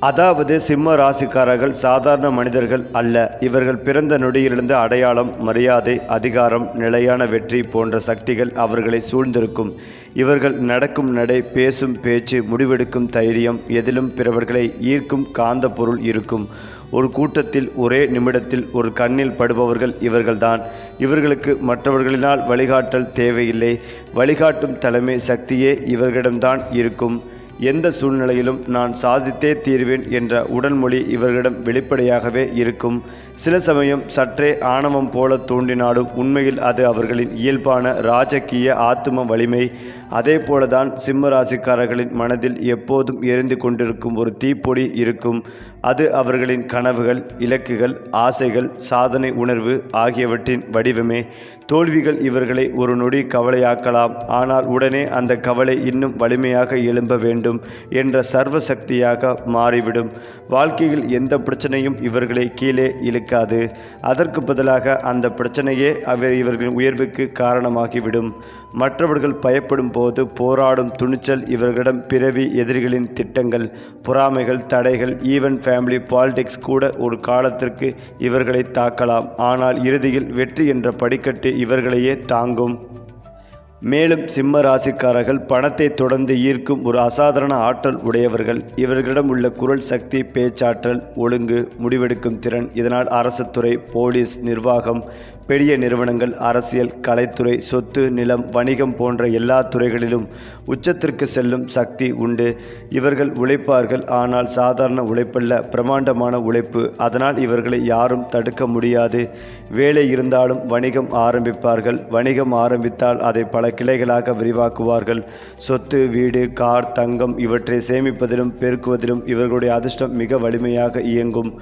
அதாவது சிம்ம ராசிக்காரர்கள் சாதாரண மனிதர்கள் அல்ல. இவர்கள் பிறந்த நொடியிலிருந்து அடையாளம் மரியாதை அதிகாரம் நிலையான வெற்றி போன்ற சக்திகள் அவர்களை சூழ்ந்திருக்கும். இவர்கள் நடக்கும் நடை பேசும் பேச்சு முடிவெடுக்கும் தைரியம் எதிலும் பிறவர்களை ஈர்க்கும் காந்த பொருள் இருக்கும். ஒரு கூட்டத்தில் ஒரே நிமிடத்தில் ஒரு கண்ணில் படுபவர்கள் இவர்கள்தான். இவர்களுக்கு மற்றவர்களினால் வழிகாட்டல் தேவையில்லை. வழிகாட்டும் தலைமை சக்தியே இவர்களிடம்தான் இருக்கும். எந்த சூழ்நிலையிலும் நான் சாதித்தே தீர்வேன் என்ற உடல்மொழி இவர்களிடம் வெளிப்படையாகவே இருக்கும். சில சமயம் சற்றே ஆணவம் போல தோன்றினாலும் உண்மையில் அது அவர்களின் இயல்பான ராஜகீய ஆத்தும வலிமை அதே போலதான் சிம்ம ராசிக்காரர்களின் மனதில் எப்போதும் எரிந்து கொண்டிருக்கும் ஒரு தீப்பொடி இருக்கும். அது அவர்களின் கனவுகள் இலக்குகள் ஆசைகள் சாதனை உணர்வு ஆகியவற்றின் வடிவமே. தோல்விகள் இவர்களை ஒரு நொடி கவலையாக்கலாம். ஆனால் உடனே அந்த கவலை இன்னும் வலிமையாக எழும்ப வேண்டும் என்ற சர்வ சக்தியாக மாறிவிடும். வாழ்க்கையில் எந்த பிரச்சனையும் இவர்களை கீழே இழுக்காது. அதற்கு பதிலாக அந்த பிரச்சனையே அவர் இவர்களின் உயர்வுக்கு காரணமாகிவிடும். மற்றவர்கள் பயப்படும் போது போராடும் துணிச்சல் இவர்களிடம் பிறவி எதிரிகளின் திட்டங்கள் பொறாமைகள் தடைகள் ஈவன் ஃபேமிலி பாலிடிக்ஸ் கூட ஒரு காலத்திற்கு இவர்களை தாக்கலாம். ஆனால் இறுதியில் வெற்றி என்ற படிக்கட்டு இவர்களையே தாங்கும். மேலும் சிம்ம ராசிக்காரர்கள் பணத்தை தொடர்ந்து ஈர்க்கும் ஒரு அசாதாரண ஆற்றல் உடையவர்கள். இவர்களிடம் உள்ள குரல் சக்தி பேச்சாற்றல் ஒழுங்கு முடிவெடுக்கும் திறன் இதனால் அரசு துறை போலீஸ் நிர்வாகம் பெரிய நிறுவனங்கள் அரசியல் கலைத்துறை சொத்து நிலம் வணிகம் போன்ற எல்லா துறைகளிலும் உச்சத்திற்கு செல்லும் சக்தி உண்டு. இவர்கள் உழைப்பார்கள் ஆனால் சாதாரண உழைப்பல்ல பிரமாண்டமான உழைப்பு. அதனால் இவர்களை யாரும் தடுக்க முடியாது. வேலை இருந்தாலும் வணிகம் ஆரம்பிப்பார்கள். வணிகம் ஆரம்பித்தால் அதை பல கிளைகளாக விரிவாக்குவார்கள். சொத்து வீடு கார் தங்கம் இவற்றை சேமிப்பதிலும் பெருக்குவதிலும் இவர்களுடைய அதிர்ஷ்டம் மிக வலிமையாக இயங்கும்.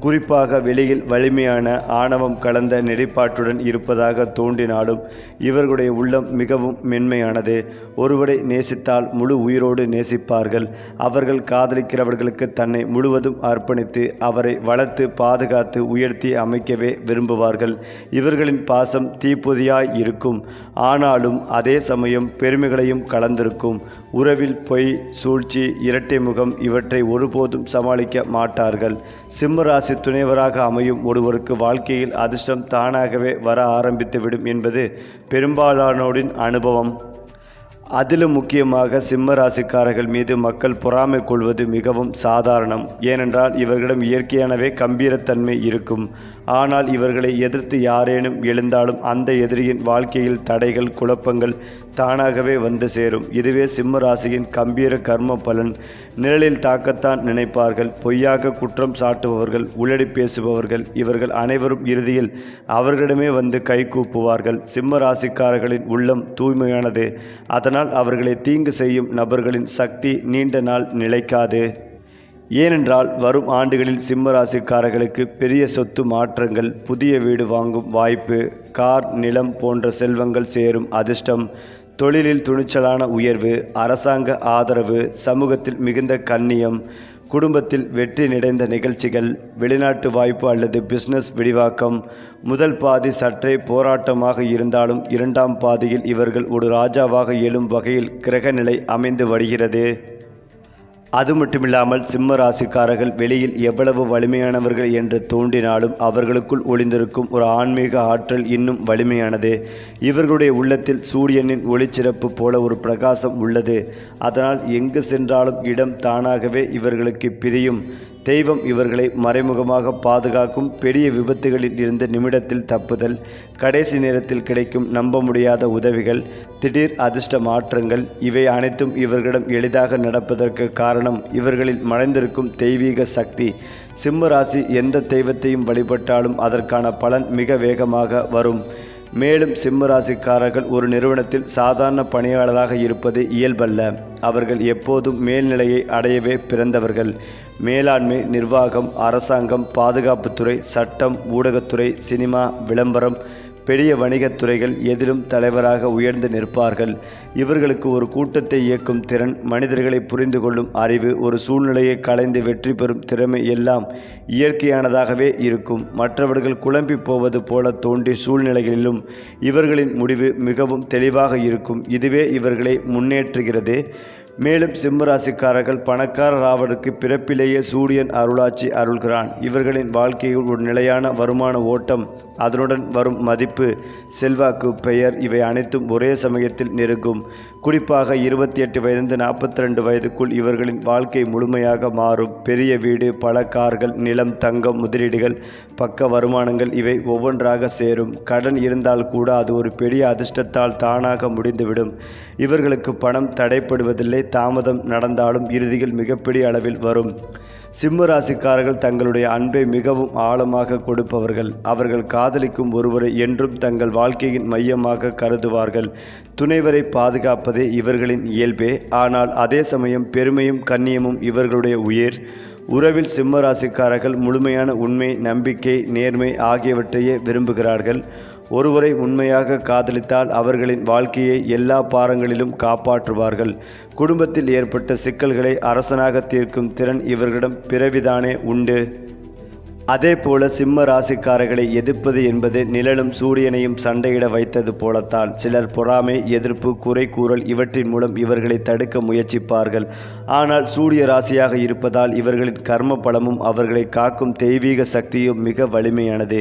குறிப்பாக வெளியில் வலிமையான ஆணவம் கலந்த நெறிப்பாட்டுடன் இருப்பதாக தோன்றினாலும் இவர்களுடைய உள்ளம் மிகவும் மென்மையானது. ஒருவரை நேசித்தால் முழு உயிரோடு நேசிப்பார்கள். அவர்கள் காதலிக்கிறவர்களுக்கு தன்னை முழுவதும் அர்ப்பணித்து அவரை வளர்த்து பாதுகாத்து உயர்த்தி அமைக்கவே விரும்புவார்கள். இவர்களின் பாசம் தீப்பொதியாய் இருக்கும். ஆனாலும் அதே சமயம் பெருமைகளையும் கலந்திருக்கும். உறவில் பொய் சூழ்ச்சி இரட்டை முகம் இவற்றை ஒருபோதும் சமாளிக்க மாட்டார்கள். சிம்மராசி துணைவராக அமையும் ஒருவருக்கு வாழ்க்கையில் அதிர்ஷ்டம் தானாகவே வர ஆரம்பித்துவிடும் என்பது பெரும்பாலானோரின் அனுபவம். அதிலும் முக்கியமாக சிம்ம ராசிக்காரர்கள் மீது மக்கள் பொறாமை கொள்வது மிகவும் சாதாரணம். ஏனென்றால் இவர்களிடம் இயற்கையானவே கம்பீரத்தன்மை இருக்கும். ஆனால் இவர்களை எதிர்த்து யாரேனும் எழுந்தாலும் அந்த எதிரியின் வாழ்க்கையில் தடைகள் குழப்பங்கள் தானாகவே வந்து சேரும். இதுவே சிம்ம ராசியின் கம்பீர கர்ம பலன். நிழலில் தாக்கத்தான் நினைப்பார்கள். பொய்யாக குற்றம் சாட்டுபவர்கள் உளடி பேசுபவர்கள் இவர்கள் அனைவரும் இறுதியில் அவர்களிடமே வந்து கைகூப்புவார்கள் சிம்ம ராசிக்காரர்களின் உள்ளம் தூய்மையானது. அதனால் அவர்களை தீங்கு செய்யும் நபர்களின் சக்தி நீண்ட நாள் நிலைக்காது. ஏனென்றால் வரும் ஆண்டுகளில் சிம்மராசிக்காரர்களுக்கு பெரிய சொத்து மாற்றங்கள் புதிய வீடு வாங்கும் வாய்ப்பு கார் நிலம் போன்ற செல்வங்கள் சேரும் அதிர்ஷ்டம் தொழிலில் துணிச்சலான உயர்வு அரசாங்க ஆதரவு சமூகத்தில் மிகுந்த கண்ணியம் குடும்பத்தில் வெற்றி நிறைந்த நிகழ்ச்சிகள் வெளிநாட்டு வாய்ப்பு அல்லது பிசினஸ் விரிவாக்கம் முதல் பாதி சற்றே போராட்டமாக இருந்தாலும் இரண்டாம் பாதியில் இவர்கள் ஒரு ராஜாவாக எழும் வகையில் கிரகநிலை அமைந்து வருகிறது. அது மட்டுமில்லாமல் சிம்ம ராசிக்காரர்கள் வெளியில் எவ்வளவு வலிமையானவர்கள் என்று தோன்றினாலும் அவர்களுக்குள் ஒளிந்திருக்கும் ஒரு ஆன்மீக ஆற்றல் இன்னும் வலிமையானது. இவர்களுடைய உள்ளத்தில் சூரியனின் ஒளிச்சிறப்பு போல ஒரு பிரகாசம் உள்ளது. அதனால் எங்கு சென்றாலும் இடம் தானாகவே இவர்களுக்கு பிரியும். தெய்வம் இவர்களை மறைமுகமாக பாதுகாக்கும் பெரிய விபத்துகளில் இருந்து நிமிடத்தில் தப்புதல் கடைசி நேரத்தில் கிடைக்கும் நம்ப முடியாத உதவிகள் திடீர் அதிர்ஷ்ட மாற்றங்கள் இவை அனைத்தும் இவர்களிடம் எளிதாக நடப்பதற்கு காரணம் இவர்களில் மறைந்திருக்கும் தெய்வீக சக்தி. சிம்ம ராசி எந்த தெய்வத்தையும் வழிபட்டாலும் அதற்கான பலன் மிக வேகமாக வரும். மேலும் சிம்மராசிக்காரர்கள் ஒரு நிறுவனத்தில் சாதாரண பணியாளராக இருப்பது இயல்பல்ல. அவர்கள் எப்போதும் மேல்நிலையை அடையவே பிறந்தவர்கள். மேலாண்மை நிர்வாகம் அரசாங்கம் பாதுகாப்புத்துறை சட்டம் ஊடகத்துறை சினிமா விளம்பரம் பெரிய வணிகத்துறைகள் எதிலும் தலைவராக உயர்ந்து நிற்பார்கள். இவர்களுக்கு ஒரு கூட்டத்தை இயக்கும் திறன் மனிதர்களை புரிந்து கொள்ளும் அறிவு ஒரு சூழ்நிலையை கலைந்து வெற்றி பெறும் திறமை எல்லாம் இயற்கையானதாகவே இருக்கும். மற்றவர்கள் குழம்பி போவது போல தோன்றி சூழ்நிலைகளிலும் இவர்களின் முடிவு மிகவும் தெளிவாக இருக்கும். இதுவே இவர்களை முன்னேற்றுகிறது. மேலும் சிம்மராசிக்காரர்கள் பணக்காரர் ஆவதற்கு பிறப்பிலேயே சூரியன் அருளாட்சி அருள்கிறான். இவர்களின் வாழ்க்கையில் ஒரு நிலையான வருமான ஓட்டம் அதனுடன் வரும் மதிப்பு செல்வாக்கு பெயர் இவை அனைத்தும் ஒரே சமயத்தில் நெருங்கும். குறிப்பாக இருபத்தி எட்டு வயது நாற்பத்தி ரெண்டு வயதுக்குள் இவர்களின் வாழ்க்கை முழுமையாக மாறும். பெரிய வீடு பல கார்கள் நிலம் தங்கம் முதலீடுகள் பக்க வருமானங்கள் இவை ஒவ்வொன்றாக சேரும். கடன் இருந்தால் கூட அது ஒரு பெரிய அதிர்ஷ்டத்தால் தானாக முடிந்துவிடும். இவர்களுக்கு பணம் தடைப்படுவதில்லை தாமதம் நடந்தாலும் இறுதியில் மிகப்பெரிய அளவில் வரும். சிம்மராசிக்காரர்கள் தங்களுடைய அன்பை மிகவும் ஆழமாக கொடுப்பவர்கள். அவர்கள் காதலிக்கும் ஒருவரை என்றும் தங்கள் வாழ்க்கையின் மையமாக கருதுவார்கள். துணைவரை பாதுகாப்பதே இவர்களின் இயல்பே. ஆனால் அதே சமயம் பெருமையும் கண்ணியமும் இவர்களுடைய உயிர். உறவில் சிம்மராசிக்காரர்கள் முழுமையான உண்மை நம்பிக்கை நேர்மை ஆகியவற்றையே விரும்புகிறார்கள். ஒருவரை உண்மையாக காதலித்தால் அவர்களின் வாழ்க்கையை எல்லா பாரங்களிலும் காப்பாற்றுவார்கள். குடும்பத்தில் ஏற்பட்ட சிக்கல்களை அரசனாக தீர்க்கும் திறன் இவர்களிடம் பிறவிதானே உண்டு. அதே போல சிம்ம ராசிக்காரர்களை எதிர்ப்பது என்பது நிழலும் சூரியனையும் சண்டையிட வைத்தது போலத்தான். சிலர் பொறாமை எதிர்ப்பு குறை கூறல் இவற்றின் மூலம் இவர்களை தடுக்க முயற்சிப்பார்கள். ஆனால் சூரிய ராசியாக இருப்பதால் இவர்களின் கர்ம பலமும் அவர்களை காக்கும் தெய்வீக சக்தியும் மிக வலிமையானது.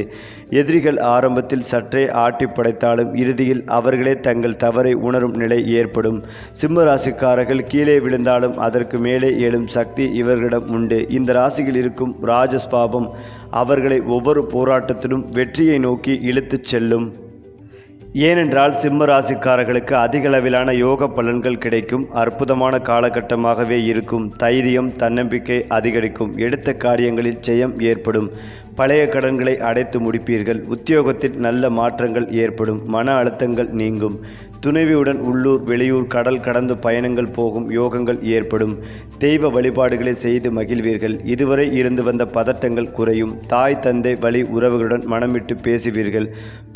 எதிரிகள் ஆரம்பத்தில் சற்றே ஆட்டி படைத்தாலும் இறுதியில் அவர்களே தங்கள் தவறை உணரும் நிலை ஏற்படும். சிம்ம ராசிக்காரர்கள் கீழே விழுந்தாலும் அதற்கு மேலே எழும் சக்தி இவர்களிடம் உண்டு. இந்த ராசியில் இருக்கும் ராஜஸ்பாபம் அவர்களை ஒவ்வொரு போராட்டத்திலும் வெற்றியை நோக்கி இழுத்துச் செல்லும். ஏனென்றால் சிம்ம ராசிக்காரர்களுக்கு அதிகளவிலான யோக பலன்கள் கிடைக்கும். அற்புதமான காலகட்டமாகவே இருக்கும். தைரியம் தன்னம்பிக்கை அதிகரிக்கும். எடுத்த காரியங்களில் ஜெயம் ஏற்படும். பழைய கடன்களை அடைத்து முடிப்பீர்கள். உத்தியோகத்தில் நல்ல மாற்றங்கள் ஏற்படும். மன அழுத்தங்கள் நீங்கும். துணைவியுடன் உள்ளூர் வெளியூர் கடல் கடந்து பயணங்கள் போகும் யோகங்கள் ஏற்படும். தெய்வ வழிபாடுகளை செய்து மகிழ்வீர்கள். இதுவரை இருந்து வந்த பதட்டங்கள் குறையும். தாய் தந்தை வழி உறவுகளுடன் மனம் விட்டு பேசுவீர்கள்.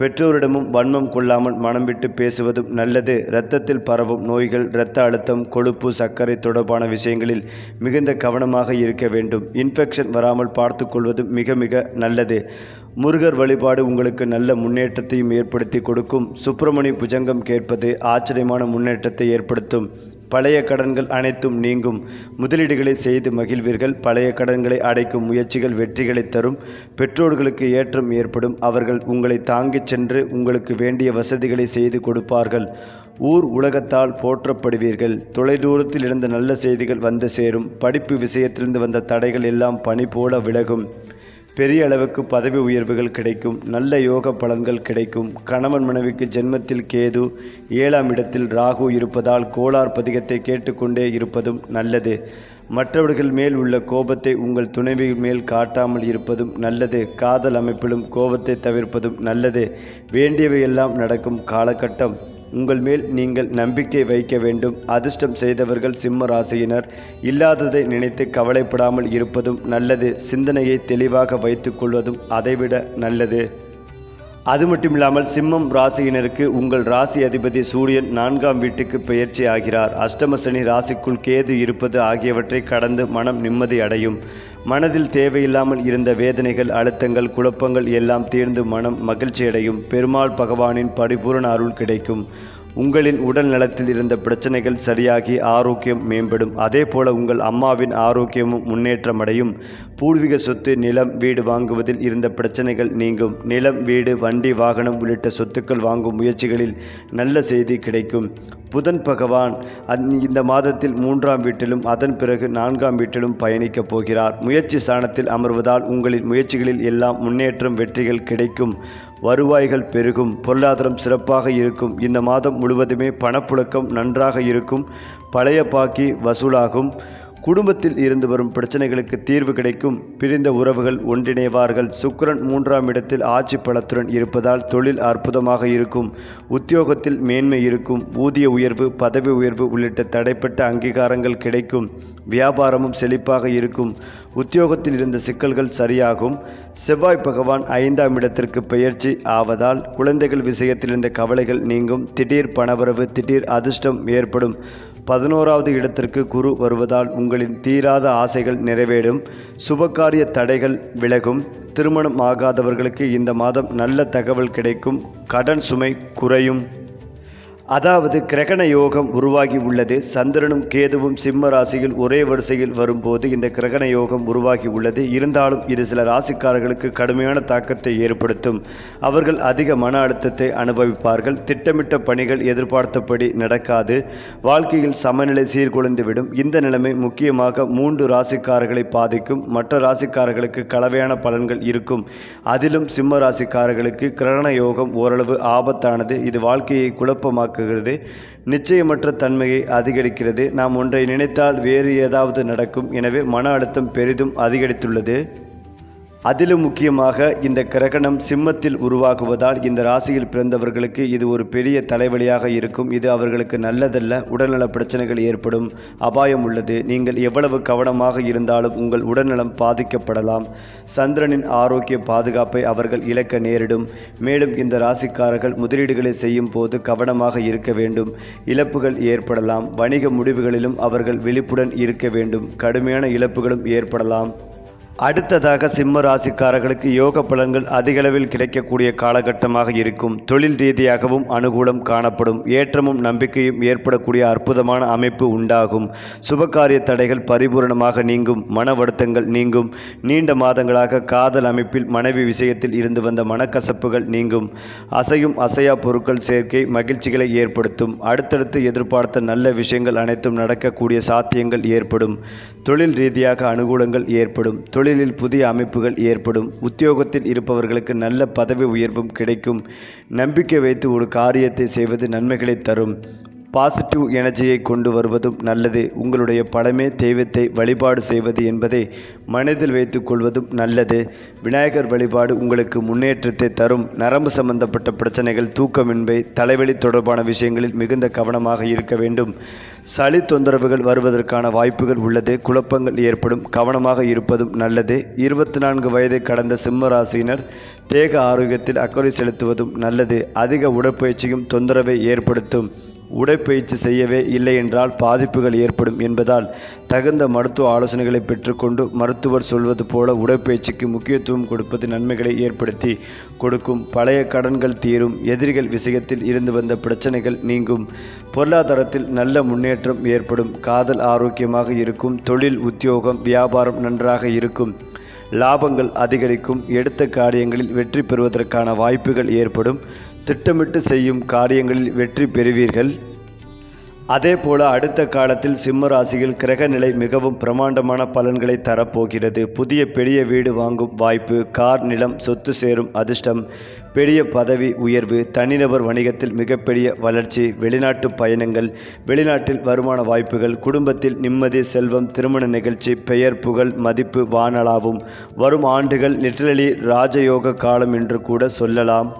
பெற்றோரிடமும் வன்மம் கொள்ளாமல் மனம் விட்டு பேசுவதும் நல்லது. இரத்தத்தில் பரவும் நோய்கள் இரத்த அழுத்தம் கொழுப்பு சர்க்கரை தொடர்பான விஷயங்களில் மிகுந்த கவனமாக இருக்க வேண்டும். இன்ஃபெக்ஷன் வராமல் பார்த்து கொள்வதும் மிக மிக நல்லது. முருகர் வழிபாடு உங்களுக்கு நல்ல முன்னேற்றத்தையும் ஏற்படுத்தி கொடுக்கும். சுப்பிரமணி புஜங்கம் கேட்பது ஆச்சரியமான முன்னேற்றத்தை ஏற்படுத்தும். பழைய கடன்கள் அனைத்தும் நீங்கும். முதலீடுகளை செய்து மகிழ்வீர்கள். பழைய கடன்களை அடைக்கும் முயற்சிகள் வெற்றிகளை தரும். பெற்றோர்களுக்கு ஏற்றம் ஏற்படும். அவர்கள் உங்களை தாங்கிச் சென்று உங்களுக்கு வேண்டிய வசதிகளை செய்து கொடுப்பார்கள். ஊர் உலகத்தால் போற்றப்படுவீர்கள். தொலைதூரத்தில் இருந்த நல்ல செய்திகள் வந்து சேரும். படிப்பு விஷயத்திலிருந்து வந்த தடைகள் எல்லாம் பனி போல விலகும். பெரிய அளவுக்கு பதவி உயர்வுகள் கிடைக்கும் நல்ல யோக பலன்கள் கிடைக்கும். கணவன் மனைவிக்கு ஜென்மத்தில் கேது ஏழாம் இடத்தில் ராகு இருப்பதால் கோளார் பதிகத்தை கேட்டுக்கொண்டே இருப்பதும் நல்லது. மற்றவர்கள் மேல் உள்ள கோபத்தை உங்கள் துணைவி மேல் காட்டாமல் இருப்பதும் நல்லது. காதல் அமைப்பிலும் கோபத்தை தவிர்ப்பதும் நல்லது. வேண்டியவையெல்லாம் நடக்கும் காலகட்டம். உங்கள் மேல் நீங்கள் நம்பிக்கை வைக்க வேண்டும். அதிர்ஷ்டம் செய்தவர்கள் சிம்ம ராசியினர். இல்லாததை நினைத்து கவலைப்படாமல் இருப்பதும் நல்லது. சிந்தனையை தெளிவாக வைத்துக் கொள்வதும் அதைவிட நல்லது. அது மட்டும் இல்லாமல் சிம்மம் ராசியினருக்கு உங்கள் ராசி அதிபதி சூரியன் நான்காம் வீட்டுக்கு பெயர்ச்சி ஆகிறார். அஷ்டமசனி ராசிக்குள் கேது இருப்பது ஆகியவற்றை கடந்து மனம் நிம்மதி அடையும். மனதில் தேவையில்லாமல் இருந்த வேதனைகள் அழுத்தங்கள் குழப்பங்கள் எல்லாம் தீர்ந்து மனம் மகிழ்ச்சியடையும். பெருமாள் பகவானின் பரிபூரண அருள் கிடைக்கும். உங்களின் உடல் நலத்தில் இருந்த பிரச்சனைகள் சரியாகி ஆரோக்கியம் மேம்படும். அதே போல உங்கள் அம்மாவின் ஆரோக்கியமும் முன்னேற்றமடையும். பூர்வீக சொத்து நிலம் வீடு வாங்குவதில் இருந்த பிரச்சனைகள் நீங்கும். நிலம் வீடு வண்டி வாகனம் உள்ளிட்ட சொத்துக்கள் வாங்கும் முயற்சிகளில் நல்ல செய்தி கிடைக்கும். புதன் பகவான் அந் இந்த மாதத்தில் மூன்றாம் வீட்டிலும் அதன் பிறகு நான்காம் வீட்டிலும் பயணிக்கப் போகிறார். முயற்சி ஸ்தானத்தில் அமர்வதால் உங்களின் முயற்சிகளில் எல்லாம் முன்னேற்றம் வெற்றிகள் கிடைக்கும். வருவாய்கள் பெருகும் பொருளாதாரம் சிறப்பாக இருக்கும். இந்த மாதம் முழுவதுமே பணப்புழக்கம் நன்றாக இருக்கும். பழைய பாக்கி வசூலாகும். குடும்பத்தில் இருந்து வரும் பிரச்சனைகளுக்கு தீர்வு கிடைக்கும். பிரிந்த உறவுகள் ஒன்றிணைவார்கள். சுக்கிரன் மூன்றாம் இடத்தில் ஆட்சி பலத்துடன் இருப்பதால் தொழில் அற்புதமாக இருக்கும். உத்தியோகத்தில் மேன்மை இருக்கும். ஊதிய உயர்வு பதவி உயர்வு உள்ளிட்ட தடைப்பட்ட அங்கீகாரங்கள் கிடைக்கும். வியாபாரமும் செழிப்பாக இருக்கும். உத்தியோகத்தில் இருந்த சிக்கல்கள் சரியாகும். செவ்வாய் பகவான் ஐந்தாம் இடத்திற்கு பெயர்ச்சி ஆவதால் குழந்தைகள் விஷயத்தில் இருந்த கவலைகள் நீங்கும். திடீர் பணவரவு திடீர் அதிர்ஷ்டம் ஏற்படும். பதினோராவது இடத்திற்கு குரு வருவதால் உங்களின் தீராத ஆசைகள் நிறைவேறும். சுபகாரிய தடைகள் விலகும். திருமணம் ஆகாதவர்களுக்கு இந்த மாதம் நல்ல தகவல் கிடைக்கும். கடன் சுமை குறையும். அதாவது கிரகண யோகம் உருவாகி உள்ளது. சந்திரனும் கேதுவும் சிம்ம ராசியில் ஒரே வரிசையில் வரும்போது இந்த கிரகண யோகம் உருவாகி உள்ளது. இருந்தாலும் இது சில ராசிக்காரர்களுக்கு கடுமையான தாக்கத்தை ஏற்படுத்தும். அவர்கள் அதிக மன அழுத்தத்தை அனுபவிப்பார்கள். திட்டமிட்ட பணிகள் எதிர்பார்த்தபடி நடக்காது. வாழ்க்கையில் சமநிலை சீர்குலைந்துவிடும். இந்த நிலைமை முக்கியமாக மூன்று ராசிக்காரர்களை பாதிக்கும். மற்ற ராசிக்காரர்களுக்கு கலவையான பலன்கள் இருக்கும். அதிலும் சிம்ம ராசிக்காரர்களுக்கு கிரகண யோகம் ஓரளவு ஆபத்தானது. இது வாழ்க்கையை உருவாக்குகிறது நிச்சயமற்ற தன்மையை அதிகரிக்கிறது. நாம் ஒன்றை நினைத்தால் வேறு ஏதாவது நடக்கும். எனவே மன அழுத்தம் பெரிதும் அதிகரித்துள்ளது. அதிலும் முக்கியமாக இந்த கிரகணம் சிம்மத்தில் உருவாகுவதால் இந்த ராசியில் பிறந்தவர்களுக்கு இது ஒரு பெரிய தலைவலியாக இருக்கும். இது அவர்களுக்கு நல்லதல்ல. உடல்நல பிரச்சனைகள் ஏற்படும். அபாயம் உள்ளது. நீங்கள் எவ்வளவு கவனமாக இருந்தாலும் உங்கள் உடல்நலம் பாதிக்கப்படலாம். சந்திரனின் ஆரோக்கிய பாதுகாப்பை அவர்கள் இழக்க நேரிடும். மேலும் இந்த ராசிக்காரர்கள் முதலீடுகளை செய்யும் போது கவனமாக இருக்க வேண்டும். இழப்புகள் ஏற்படலாம். வணிக முடிவுகளிலும் அவர்கள் விழிப்புடன் இருக்க வேண்டும். கடுமையான இழப்புகளும் ஏற்படலாம். அடுத்ததாக சிம்ம ராசிக்காரர்களுக்கு யோக பலன்கள் அதிகளவில் கிடைக்கக்கூடிய காலகட்டமாக இருக்கும். தொழில் ரீதியாகவும் அனுகூலம் காணப்படும். ஏற்றமும் நம்பிக்கையும் ஏற்படக்கூடிய அற்புதமான அமைப்பு உண்டாகும். சுபகாரிய தடைகள் பரிபூரணமாக நீங்கும். மன வருத்தங்கள் நீங்கும். நீண்ட மாதங்களாக காதல் அமைப்பில் மனைவி விஷயத்தில் இருந்து வந்த மனக்கசப்புகள் நீங்கும். அசையும் அசையா பொருட்கள் சேர்க்கை மகிழ்ச்சிகளை ஏற்படுத்தும். அடுத்தடுத்து எதிர்பார்த்த நல்ல விஷயங்கள் அனைத்தும் நடக்கக்கூடிய சாத்தியங்கள் ஏற்படும். தொழில் ரீதியாக அனுகூலங்கள் ஏற்படும். தொழிலில் புதிய அமைப்புகள் ஏற்படும் உத்தியோகத்தில் இருப்பவர்களுக்கு நல்ல பதவி உயர்வும் கிடைக்கும். நம்பிக்கை வைத்து ஒரு காரியத்தை செய்வது நன்மைகளை தரும். பாசிட்டிவ் எனர்ஜியை கொண்டு வருவதும் நல்லது. உங்களுடைய படமே தெய்வத்தை வழிபாடு செய்வது என்பதை மனதில் வைத்துக் கொள்வதும் நல்லது. விநாயகர் வழிபாடு உங்களுக்கு முன்னேற்றத்தை தரும். நரம்பு சம்பந்தப்பட்ட பிரச்சனைகள் தூக்கமின்மை தலைவலி தொடர்பான விஷயங்களில் மிகுந்த கவனமாக இருக்க வேண்டும். சளி தொந்தரவுகள் வருவதற்கான வாய்ப்புகள் உள்ளது. குழப்பங்கள் ஏற்படும். கவனமாக இருப்பதும் நல்லது. இருபத்தி நான்கு வயதை கடந்த சிம்ம ராசியினர் தேக ஆரோக்கியத்தில் அக்கறை செலுத்துவதும் நல்லது. அதிக உடற்பயிற்சியும் தொந்தரவை ஏற்படுத்தும். உடற்பயிற்சி செய்யவே இல்லை என்றால் பாதிப்புகள் ஏற்படும் என்பதால் தகுந்த மருத்துவ ஆலோசனைகளை பெற்றுக்கொண்டு மருத்துவர் சொல்வது போல உடற்பயிற்சிக்கு முக்கியத்துவம் கொடுப்பது நன்மைகளை ஏற்படுத்தி கொடுக்கும். பழைய கடன்கள் தீரும். எதிரிகள் விஷயத்தில் இருந்து வந்த பிரச்சனைகள் நீங்கும். பொருளாதாரத்தில் நல்ல முன்னேற்றம் ஏற்படும். காதல் ஆரோக்கியமாக இருக்கும். தொழில் உத்தியோகம் வியாபாரம் நன்றாக இருக்கும். லாபங்கள் அதிகரிக்கும். எடுத்த காரியங்களில் வெற்றி பெறுவதற்கான வாய்ப்புகள் ஏற்படும். திட்டமிட்டு செய்யும் காரியங்களில் வெற்றி பெறுவீர்கள். அதே போல அடுத்த காலத்தில் சிம்ம ராசியில் கிரக நிலை மிகவும் பிரமாண்டமான பலன்களை தரப்போகிறது. புதிய பெரிய வீடு வாங்கும் வாய்ப்பு கார் நிலம் சொத்து சேரும் அதிர்ஷ்டம் பெரிய பதவி உயர்வு தனிநபர் வணிகத்தில் மிகப்பெரிய வளர்ச்சி வெளிநாட்டு பயணங்கள் வெளிநாட்டில் வருமான வாய்ப்புகள் குடும்பத்தில் நிம்மதி செல்வம் திருமண நிகழ்ச்சி பெயர் புகழ் மதிப்பு வானலாவும் வரும் ஆண்டுகள் லிட்டரலி ராஜயோக காலம் என்று கூட சொல்லலாம்.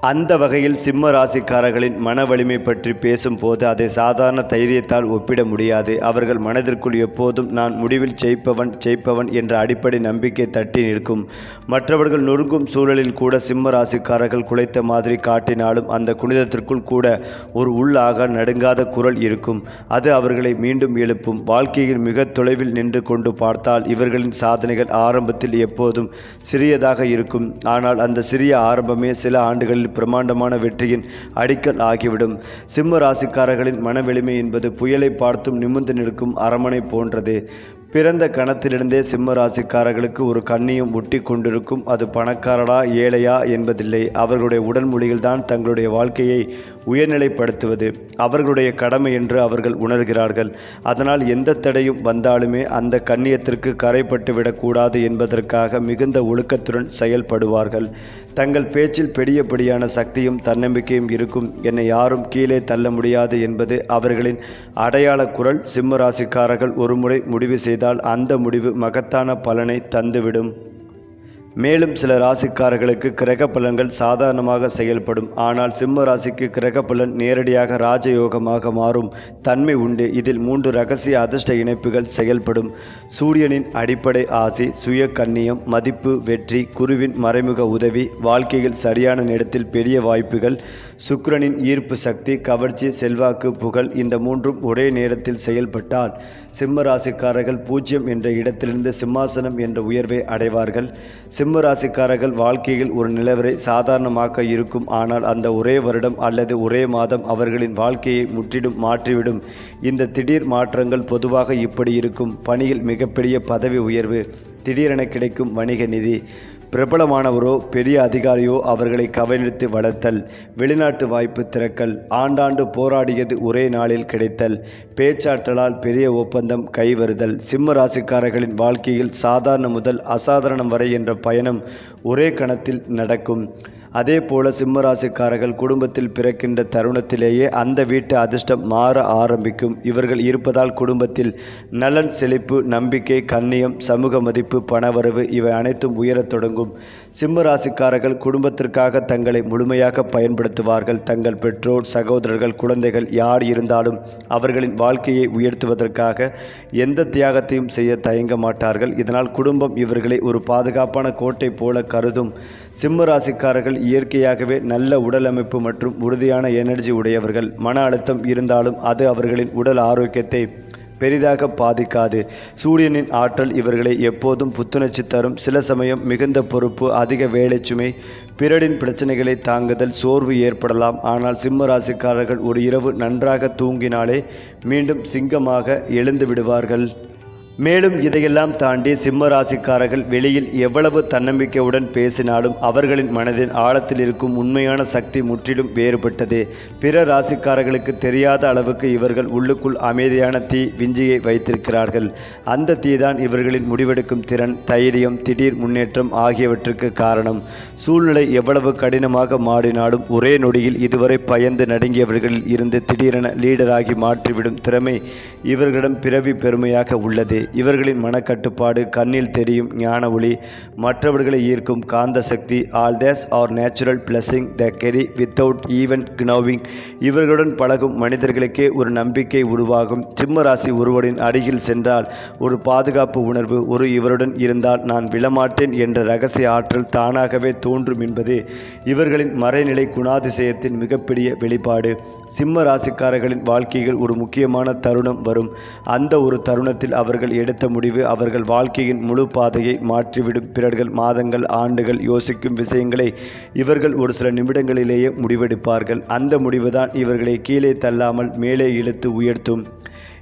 அந்த வகையில் சிம்ம ராசிக்காரர்களின் மன வலிமை பற்றி பேசும்போது அதை சாதாரண தைரியத்தால் ஒப்பிட முடியாது. அவர்கள் மனதிற்குள் எப்போதும் நான் முடிவில் ஜெயிப்பவன் ஜெயிப்பவன் என்ற அடிப்படை நம்பிக்கை தட்டி நிற்கும். மற்றவர்கள் நொறுங்கும் சூழலில் கூட சிம்ம ராசிக்காரர்கள் குலைத்த மாதிரி காட்டினாலும் அந்த குனிதத்திற்குள் கூட ஒரு உள்ளாக நடுங்காத குரல் இருக்கும். அது அவர்களை மீண்டும் எழுப்பும். வாழ்க்கையில் மிக தொலைவில் நின்று கொண்டு பார்த்தால் இவர்களின் சாதனைகள் ஆரம்பத்தில் எப்போதும் சிறியதாக இருக்கும். ஆனால் அந்த சிறிய ஆரம்பமே சில ஆண்டுகளில் பிரம்மாண்டமான வெற்றியின் அடிக்கல் ஆகிவிடும். சிம்ம ராசிக்காரர்களின் மனவெளிமை என்பது புயலை பார்த்தும் நிமிர்ந்து நிற்கும் அரமனை போன்றது. பிறந்த கணத்திலிருந்தே சிம்ம ராசிக்காரர்களுக்கு ஒரு கண்ணியும் ஒட்டி கொண்டிருக்கும் அது பணக்காரரா ஏழையா என்பதில்லை. அவர்களுடைய உடல் மொழிகள்தான் தங்களுடைய வாழ்க்கையை உயர்நிலைப்படுத்துவது. அவர்களுடைய கடமை என்று அவர்கள் உணர்கிறார்கள். அதனால் எந்த தடையும் வந்தாலுமே அந்த கண்ணியத்திற்கு கரைப்பட்டு விடக்கூடாது என்பதற்காக மிகுந்த ஒழுக்கத்துடன் செயல்படுவார்கள். தங்கள் பேச்சில் பெரியபடியான சக்தியும் தன்னம்பிக்கையும் இருக்கும். என்னை யாரும் கீழே தள்ள முடியாது என்பது அவர்களின் அடையாள குரல். சிம்ம ராசிக்காரர்கள் ஒருமுறை முடிவு செய்தார் செய்தால் அந்த முடிவு மகத்தான பலனை தந்துவிடும். மேலும் சில ராசிக்காரர்களுக்கு கிரக பலன்கள் சாதாரணமாக செயல்படும். ஆனால் சிம்ம ராசிக்கு கிரக பலன் நேரடியாக ராஜயோகமாக மாறும். தன்மை உண்டு. இதில் மூன்று ரகசிய அதிர்ஷ்ட இணைப்புகள் செயல்படும். சூரியனின் அடிப்படை ஆசி சுய கண்ணியம் மதிப்பு வெற்றி குருவின் மறைமுக உதவி வாழ்க்கையில் சரியான நேரத்தில் பெரிய வாய்ப்புகள் சுக்கிரனின் ஈர்ப்பு சக்தி கவர்ச்சி செல்வாக்கு புகழ் இந்த மூன்றும் ஒரே நேரத்தில் செயல்பட்டால் சிம்ம ராசிக்காரர்கள் பூஜ்ஜியம் என்ற இடத்திலிருந்து சிம்மாசனம் என்ற உயர்வை அடைவார்கள். சிம்ம ராசிக்காரர்கள் வாழ்க்கையில் ஒரு நிலவரை சாதாரணமாக இருக்கும். ஆனால் அந்த ஒரே வருடம் அல்லது ஒரே மாதம் அவர்களின் வாழ்க்கையை முற்றிலும் மாற்றிவிடும். இந்த திடீர் மாற்றங்கள் பொதுவாக இப்படி இருக்கும். பணியில் மிகப்பெரிய பதவி உயர்வு திடீரென கிடைக்கும் வணிக நிதி பிரபலமானவரோ பெரிய அதிகாரியோ அவர்களை கவனித்து வளர்த்தல் வெளிநாட்டு வாய்ப்பு திறக்கல் ஆண்டாண்டு போராடியது ஒரே நாளில் கிடைத்தல் பேச்சாற்றலால் பெரிய ஒப்பந்தம் கைவருதல் சிம்ம ராசிக்காரர்களின் வாழ்க்கையில் சாதாரண முதல் அசாதாரணம் வரை என்ற பயணம் ஒரே கணத்தில் நடக்கும். அதே போல சிம்மராசிக்காரர்கள் குடும்பத்தில் பிறக்கின்ற தருணத்திலேயே அந்த வீட்டு அதிர்ஷ்டம் மாற ஆரம்பிக்கும். இவர்கள் இருப்பதால் குடும்பத்தில் நலன் செழிப்பு நம்பிக்கை கண்ணியம் சமூக மதிப்பு பணவரவு இவை அனைத்தும் உயரத் தொடங்கும். சிம்மராசிக்காரர்கள் குடும்பத்திற்காக தங்களை முழுமையாக பயன்படுத்துவார்கள். தங்கள் பெற்றோர் சகோதரர்கள் குழந்தைகள் யார் இருந்தாலும் அவர்களின் வாழ்க்கையை உயர்த்துவதற்காக எந்த தியாகத்தையும் செய்ய தயங்க மாட்டார்கள். இதனால் குடும்பம் இவர்களை ஒரு பாதுகாப்பான கோட்டை போல கருதும். சிம்மராசிக்காரர்கள் இயற்கையாகவே நல்ல உடல் அமைப்பு மற்றும் உறுதியான எனர்ஜி உடையவர்கள். மன அழுத்தம் இருந்தாலும் அது அவர்களின் உடல் ஆரோக்கியத்தை பெரிதாக பாதிக்காது. சூரியனின் ஆற்றல் இவர்களை எப்போதும் புத்துணர்ச்சி தரும். சில சமயம் மிகுந்த பொறுப்பு அதிக வேலை சுமை பிறரின் பிரச்சனைகளை தாங்குதல் சோர்வு ஏற்படலாம். ஆனால் சிம்ம ராசிக்காரர்கள் ஒரு இரவு நன்றாக தூங்கினாலே மீண்டும் சிங்கமாக எழுந்து விடுவார்கள். மேலும் இதையெல்லாம் தாண்டி சிம்ம ராசிக்காரர்கள் வெளியில் எவ்வளவு தன்னம்பிக்கையுடன் பேசினாலும் அவர்களின் மனதின் ஆழத்தில் இருக்கும் உண்மையான சக்தி முற்றிலும் வேறுபட்டது. பிற ராசிக்காரர்களுக்கு தெரியாத அளவுக்கு இவர்கள் உள்ளுக்குள் அமைதியான தீ விஞ்சியை வைத்திருக்கிறார்கள். அந்த தீதான் இவர்களின் முடிவெடுக்கும் திறன் தைரியம் திடீர் முன்னேற்றம் ஆகியவற்றுக்கு காரணம். சூழ்நிலை எவ்வளவு கடினமாக மாறினாலும் ஒரே நொடியில் இதுவரை பயந்து நடுங்கியவர்களில் இருந்து திடீரென லீடராகி மாற்றிவிடும் திறமை இவர்களிடம் பிறவி பெருமையாக உள்ளது. இவர்களின் மனக்கட்டுப்பாடு கண்ணில் தெரியும் ஞான ஒளி மற்றவர்களை ஈர்க்கும் காந்த சக்தி all these are natural blessing the carry without even கினோவிங் இவர்களுடன் பழகும் மனிதர்களுக்கே ஒரு நம்பிக்கை உருவாகும். சிம்ம ராசி ஒருவரின் அருகில் சென்றால் ஒரு பாதுகாப்பு உணர்வு ஒரு இவருடன் இருந்தால் நான் விழமாட்டேன் என்ற ரகசிய ஆற்றல் தானாகவே தோன்றும் என்பது இவர்களின் மறைநிலை குணாதிசயத்தின் மிகப்பெரிய வெளிப்பாடு. சிம்ம ராசிக்காரர்களின் வாழ்க்கையில் ஒரு முக்கியமான தருணம் வரும். அந்த ஒரு தருணத்தில் அவர்கள் எடுத்த முடிவு அவர்கள் வாழ்க்கையின் முழு பாதையை மாற்றிவிடும். பிறர்கள் மாதங்கள் ஆண்டுகள் யோசிக்கும் விஷயங்களை இவர்கள் ஒரு சில நிமிடங்களிலேயே முடிவெடுப்பார்கள். அந்த முடிவுதான் இவர்களை கீழே தள்ளாமல் மேலே இழுத்து உயர்த்தும்.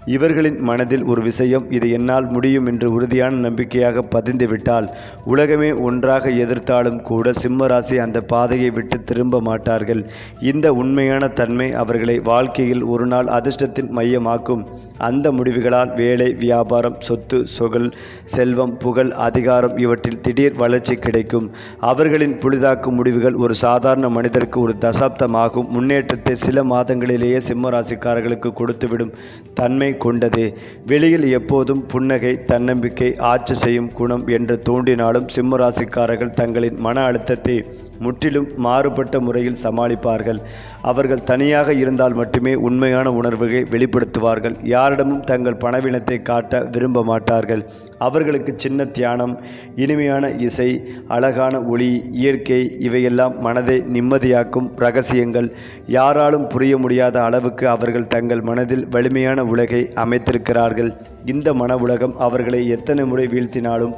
இவர்களின் மனதில் ஒரு விஷயம் இது என்னால் முடியும் என்று உறுதியான நம்பிக்கையாக பதிந்துவிட்டால் உலகமே ஒன்றாக எதிர்த்தாலும் கூட சிம்மராசி அந்த பாதையை விட்டு திரும்ப மாட்டார்கள். இந்த உண்மையான தன்மை அவர்களை வாழ்க்கையில் ஒரு நாள் அதிர்ஷ்டத்தின் மையமாக்கும். அந்த முடிவுகளால் வேலை வியாபாரம் சொத்து சொகல் செல்வம் புகழ் அதிகாரம் இவற்றில் திடீர் வளர்ச்சி கிடைக்கும். அவர்களின் புலிதாக்கும் முடிவுகள் ஒரு சாதாரண மனிதருக்கு ஒரு தசாப்தமாகும். முன்னேற்றத்தை சில மாதங்களிலேயே சிம்மராசிக்காரர்களுக்கு கொடுத்துவிடும். தன்மை கொண்டது. வெளியில் எப்போதும் புன்னகை தன்னம்பிக்கை ஆட்சி செய்யும் குணம் என்று தோன்றினாலும் சிம்மராசிக்காரர்கள் தங்களின் மன அழுத்தத்தை முற்றிலும் மாறுபட்ட முறையில் சமாளிப்பார்கள். அவர்கள் தனியாக இருந்தால் மட்டுமே உண்மையான உணர்வுகளை வெளிப்படுத்துவார்கள். யாரிடமும் தங்கள் பணவீனத்தை காட்ட விரும்ப மாட்டார்கள். அவர்களுக்கு சின்ன தியானம் இனிமையான இசை அழகான ஒளி இயற்கை இவையெல்லாம் மனதை நிம்மதியாக்கும் ரகசியங்கள். யாராலும் புரிய முடியாத அளவுக்கு அவர்கள் தங்கள் மனதில் வலிமையான உலகை அமைத்திருக்கிறார்கள். இந்த மன உலகம் அவர்களை எத்தனை முறை வீழ்த்தினாலும்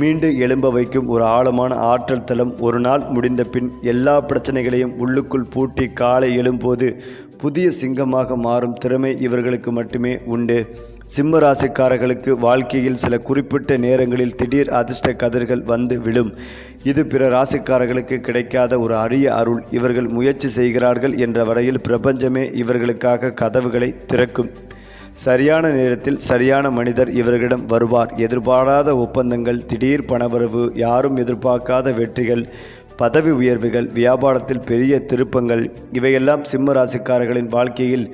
மீண்டு எழும்ப வைக்கும் ஒரு ஆழமான ஆற்றல் தளம் ஒரு நாள் முடிந்த பின் எல்லா பிரச்சனைகளையும் உள்ளுக்குள் பூட்டி காலை எழும்போது புதிய சிங்கமாக மாறும் திறமை இவர்களுக்கு மட்டுமே உண்டு. சிம்ம ராசிக்காரர்களுக்கு வாழ்க்கையில் சில குறிப்பிட்ட நேரங்களில் திடீர் அதிர்ஷ்ட கதிர்கள் வந்து விழும். இது பிற ராசிக்காரர்களுக்கு கிடைக்காத ஒரு அரிய அருள். இவர்கள் முயற்சி செய்கிறார்கள் என்ற வரையில் பிரபஞ்சமே இவர்களுக்காக கதவுகளை திறக்கும். சரியான நேரத்தில் சரியான மனிதர் இவர்களிடம் வருவார். எதிர்பாராத ஒப்பந்தங்கள் திடீர் பணவரவு யாரும் எதிர்பார்க்காத வெற்றிகள் பதவி உயர்வுகள் வியாபாரத்தில் பெரிய திருப்பங்கள் இவையெல்லாம் சிம்ம ராசிக்காரர்களின் வாழ்க்கையில்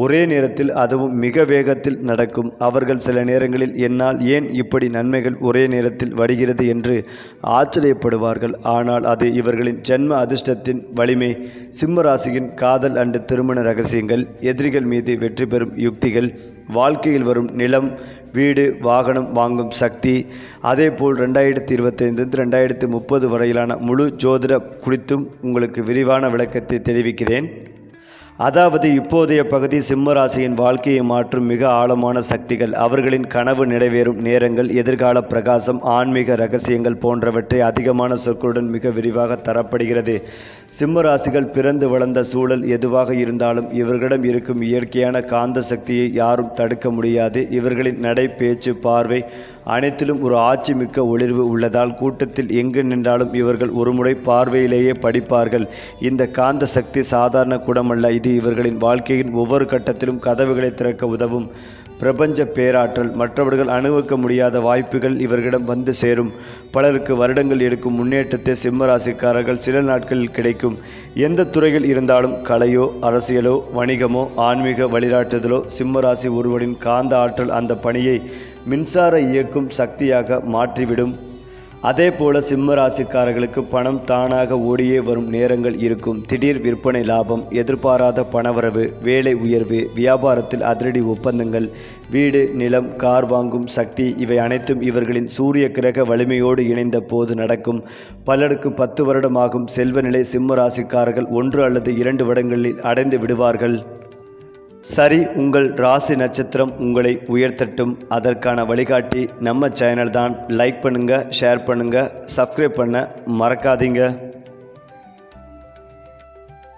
ஒரே நேரத்தில் அதுவும் மிக வேகத்தில் நடக்கும். அவர்கள் சில நேரங்களில் என்னால் ஏன் இப்படி நன்மைகள் ஒரே நேரத்தில் வருகிறது என்று ஆச்சரியப்படுவார்கள். ஆனால் அது இவர்களின் ஜென்ம அதிர்ஷ்டத்தின் வலிமை சிம்மராசியின் காதல் அண்டு திருமண ரகசியங்கள் எதிரிகள் மீது வெற்றி பெறும் யுக்திகள் வாழ்க்கையில் வரும் நிலம் வீடு வாகனம் வாங்கும் சக்தி அதேபோல் ரெண்டாயிரத்தி இருபத்தைந்து ரெண்டாயிரத்தி முப்பது வரையிலான முழு ஜோதிட குறித்தும் உங்களுக்கு விரிவான விளக்கத்தை தெரிவிக்கிறேன். அதாவது இப்போதைய பகுதி சிம்மராசியின் வாழ்க்கையை மாற்றும் மிக ஆழமான சக்திகள். அவர்களின் கனவு நிறைவேறும் நேரங்கள் எதிர்கால பிரகாசம் ஆன்மீக ரகசியங்கள் போன்றவற்றை அதிகமான சொற்களுடன் மிக விரிவாக தரப்படுகிறது. சிம்மராசிகள் பிறந்து வளர்ந்த சூழல் எதுவாக இருந்தாலும் இவர்களிடம் இருக்கும் இயற்கையான காந்த சக்தியை யாரும் தடுக்க முடியாது. இவர்களின் நடை பேச்சு பார்வை அனைத்திலும் ஒரு ஆட்சி மிக்க ஒளிர்வு உள்ளதால் கூட்டத்தில் எங்கு நின்றாலும் இவர்கள் ஒருமுறை பார்வையிலேயே படிப்பார்கள். இந்த காந்த சக்தி சாதாரண குணமல்ல. இது இவர்களின் வாழ்க்கையின் ஒவ்வொரு கட்டத்திலும் கதவுகளை திறக்க உதவும். பிரபஞ்ச பேராற்றல் மற்றவர்கள் அனுபவிக்க முடியாத வாய்ப்புகள் இவர்களிடம் வந்து சேரும். பலருக்கு வருடங்கள் எடுக்கும் முன்னேற்றத்தை சிம்மராசிக்காரர்கள் சில நாட்களில் கிடைக்கும். எந்த துறையில் இருந்தாலும் கலையோ அரசியலோ வணிகமோ ஆன்மீக வழிகாட்டுதலோ சிம்மராசி ஒருவரின் காந்த ஆற்றல் அந்த பணியை மின்சார இயக்கும் சக்தியாக மாற்றிவிடும். அதே போல சிம்ம ராசிக்காரர்களுக்கு பணம் தானாக ஓடியே வரும் நேரங்கள் இருக்கும். திடீர் விற்பனை லாபம் எதிர்பாராத பணவரவு வேலை உயர்வு வியாபாரத்தில் அதிரடி ஒப்பந்தங்கள் வீடு நிலம் கார் வாங்கும் சக்தி இவை அனைத்தும் இவர்களின் சூரிய கிரக வலிமையோடு இணைந்த போது நடக்கும். பலருக்கு பத்து வருடமாகும் செல்வநிலை சிம்ம ராசிக்காரர்கள் ஒன்று அல்லது இரண்டு வருடங்களில் அடைந்து விடுவார்கள். சரி உங்கள் ராசி நட்சத்திரம் உங்களை உயர்த்தட்டும். அதற்கான வழிகாட்டி நம்ம சேனல் தான். லைக் பண்ணுங்கள் ஷேர் பண்ணுங்கள் சப்ஸ்கிரைப் பண்ண மறக்காதீங்க.